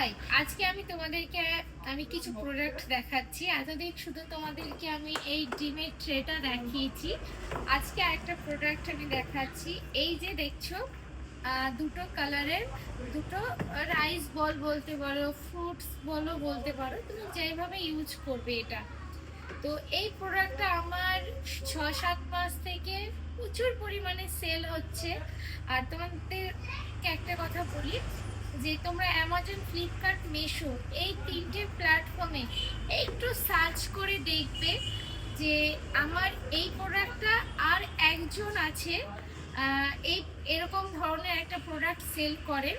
High আজকে আমি তোমাদেরকে, আমি কিছু প্রোডাক্ট দেখাচ্ছি। এতদিন শুধু তোমাদেরকে আমি এই ডিমের ট্রেটা দেখিয়েছি। আজকে একটা প্রোডাক্ট আমি দেখাচ্ছি। এই যে দেখছ দুটো কালারের দুটো রাইস বল বলতে পারো ফ্রুটস বলো বলতে পারো, তুমি যেভাবে ইউজ করবে এটা। তো এই প্রোডাক্টটা আমার ছ সাত মাস থেকে প্রচুর পরিমাণে সেল হচ্ছে। আর তোমাদেরকে একটা কথা বলি যে তোমরা অ্যামাজন ফ্লিপকার্ট মেশো এই তিনটে প্ল্যাটফর্মে একটু সার্চ করে দেখবে যে আমার এই প্রোডাক্টটা আর একজন আছে এই এরকম ধরনের একটা প্রোডাক্ট সেল করেন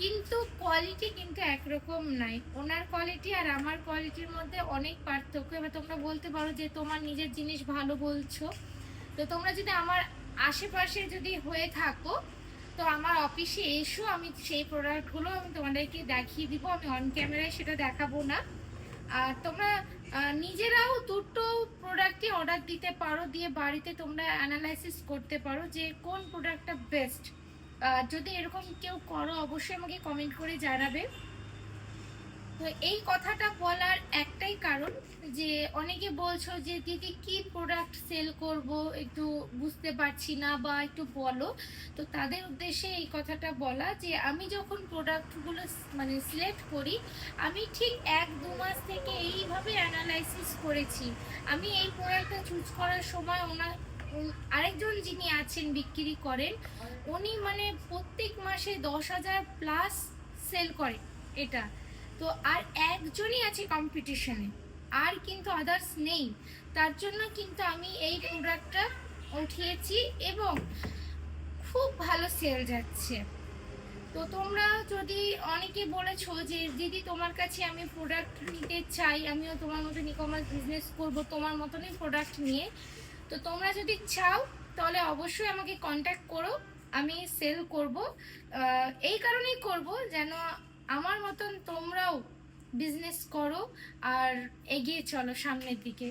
কিন্তু কোয়ালিটি কিন্তু একরকম নাই। ওনার কোয়ালিটি আর আমার কোয়ালিটির মধ্যে অনেক পার্থক্য। এবার তোমরা বলতে পারো যে তোমার নিজের জিনিস ভালো বলছো। তো তোমরা যদি আমার আশেপাশে যদি হয়ে থাকো তো আমার অফিসে এসো, আমি সেই প্রোডাক্টগুলো আমি তোমাদেরকে দেখিয়ে দিব, আমি অন ক্যামেরায় সেটা দেখাবো না। আর তোমরা নিজেরাও দুটো প্রোডাক্টই অর্ডার দিতে পারো, দিয়ে বাড়িতে তোমরা অ্যানালাইসিস করতে পারো যে কোন প্রোডাক্টটা বেস্ট যদি এরকম কেউ করো, অবশ্যই আমাকে কমেন্ট করে জানাবে। তো এই কথাটা বলার একটাই কারণ যে অনেকে বলছো যে দিদি কি প্রোডাক্ট সেল করব একটু বুঝতে পারছি না বা একটু বলো। তো তাদের উদ্দেশ্যে এই কথাটা বলা যে আমি যখন প্রোডাক্টগুলো মানে সিলেক্ট করি, আমি ঠিক এক দু মাস থেকে এইভাবে অ্যানালাইসিস করেছি। আমি এই প্রোডাক্টটা চুজ করার সময় ওনার আরেকজন যিনি আছেন বিক্রি করেন, উনি মানে প্রত্যেক মাসে দশ হাজার প্লাস সেল করে এটা। তো আর একজনই আছে কম্পিটিশনে আর কিন্তু আদার্স নেই। তার জন্য কিন্তু আমি এই প্রোডাক্টটা উঠিয়েছি এবং খুব ভালো সেল যাচ্ছে। তো তোমরা যদি অনেকে বলেছ যে, দিদি, তোমার কাছে আমি প্রোডাক্ট নিতে চাই, আমিও তোমার মতন ই কমার্স বিজনেস করব, তোমার মতনই প্রোডাক্ট নিয়ে। তো তোমরা যদি চাও, তাহলে অবশ্যই আমাকে কন্ট্যাক্ট করো, আমি সেল করব। এই কারণেই করব যেন আমার মতন তোমরাও বিজনেস করো আর এগিয়ে চলো সামনের দিকে।